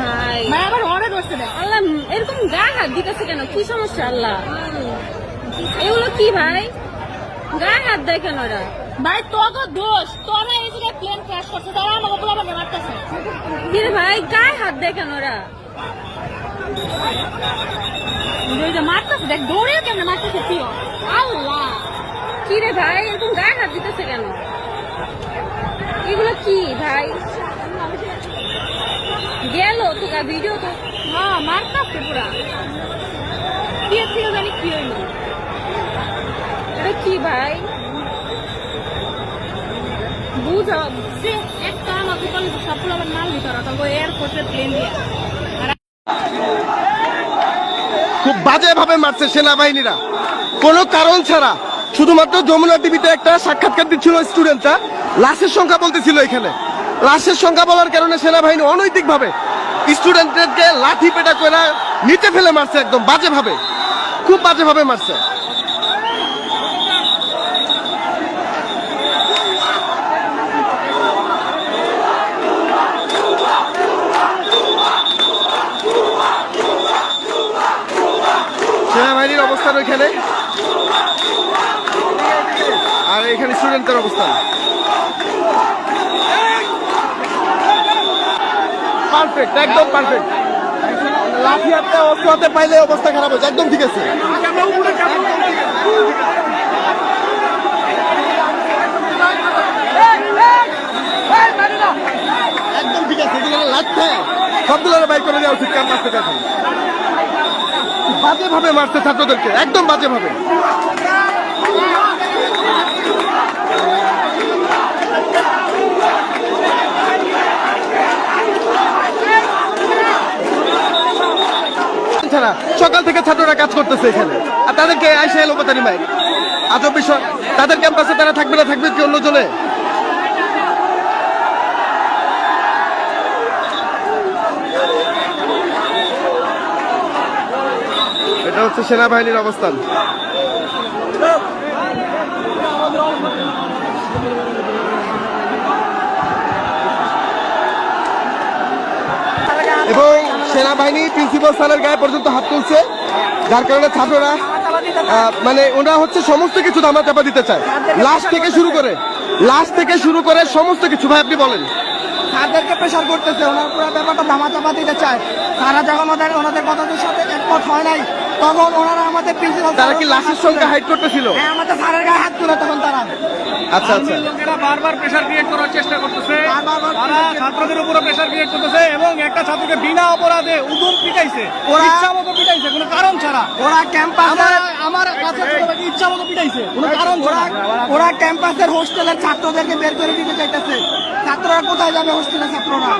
ভাই। আবার অর্ডার করছে আল্লাহ এরকম গা হাত দিতেছে কেন? কি সমস্যা আল্লাহ? এগুলো কি ভাই? গা হাত দেয় কেন ওরা? ভাই তোকে দোষ। তোরা এই জায়গায় প্লেন ক্র্যাশ করছে তারা মারতেছে। কি ভাই গায়ে হাত দেয় কেন ওরা? মারতেছে দেখ দৌড়ে কেমনে মারতেছে প্রিয় আল্লাহ। কি রে ভাই এরকম গায়ে হাত দিতেছে কেন? এগুলো কি ভাই? গেল তো ভিডিও তো। হ্যাঁ মারতেছে পুরা। কি ছিল জানি কি হইল? এটা কি ভাই? বুঝা। সে একটা আমাকে বলে আবার মাল দিতে তবে এয়ারপোর্টের প্লেন দিয়ে। খুব বাজে ভাবে মারছে সেনাবাহিনীরা। কোনো কারণ ছাড়া। শুধুমাত্র যমুনা টিভিতে একটা সাক্ষাৎকার দিচ্ছিল স্টুডেন্টরা লাশের সংখ্যা বলতেছিল এখানে। লাশের সংখ্যা বলার কারণে সেনাবাহিনী অনৈতিক ভাবে স্টুডেন্টদেরকে লাঠি পেটা করে নিচে ফেলে মারছে একদম বাজে ভাবে খুব বাজে ভাবে মারছে। সেনাবাহিনীর অবস্থান ওইখানে। আর এখানে স্টুডেন্টদের অবস্থান। পারফেক্ট একদম পারফেক্ট লাঠি হাতে অস্ত্র হাতে পাইলে অবস্থা খারাপ হয়েছে, একদম ঠিক আছে। একদম ঠিক আছে এগুলো লাগছে সবগুলো বাইর করে দেওয়া উচিত ক্যাম্পাস থেকে এখন। বাজে ভাবে মারছে ছাত্রদেরকে, একদম বাজে ভাবে ছাড়া সকাল থেকে ছাত্ররা কাজ করতেছে এখানে। আর তাদেরকে আইসা এলো পাতারি মাই আজব বিষয় তাদের ক্যাম্পাসে তারা থাকবে না, থাকবে কি অন্য চলে এটা হচ্ছে সেনাবাহিনীর অবস্থান। সেনাবাহিনী প্রিন্সিপাল স্যারের গায়ে পর্যন্ত হাত তুলছে, যার কারণে ছাত্ররা মানে ওনারা হচ্ছে সমস্ত কিছু দামা চাপা দিতে চায়। লাস্ট থেকে শুরু করে লাস্ট থেকে শুরু করে সমস্ত কিছু। ভাই, আপনি বলেন। তাদেরকে প্রেশার করতেছে ওনার পুরো ব্যাপারটা ধামা চাপা দিতে চায়। তারা যখন ওদের ওনাদের কথাদের সাথে একমত হয় নাই। তখন ওনারা আমাদের প্রিন্সিপাল তারা কি লাশের সংখ্যা হাইট করতেছিল? হ্যাঁ আমাদের স্যারের গায়ে হাত তুলে তখন তারা। আচ্ছা আচ্ছা। লোকেরা বারবার প্রেশার ক্রিয়েট করার চেষ্টা করতেছে। বারবার তারা ছাত্রদের উপরে প্রেশার ক্রিয়েট করতেছে এবং একটা ছাত্রকে বিনা অপরাধে উদুম পিটাইছে ওরা- ইচ্ছা মতো পিটাইছে কোনো কারণ ছাড়া। ওরা ক্যাম্পাসে আমার কাছে ইচ্ছা মতো পিটাইছে। কোনো কারণ ওরা ওরা ক্যাম্পাসের হোস্টেলের ছাত্রদেরকে বের করে দিতে চাইতেছে। ছাত্ররা কোথায় যাবে হোস্টেলের ছাত্ররা?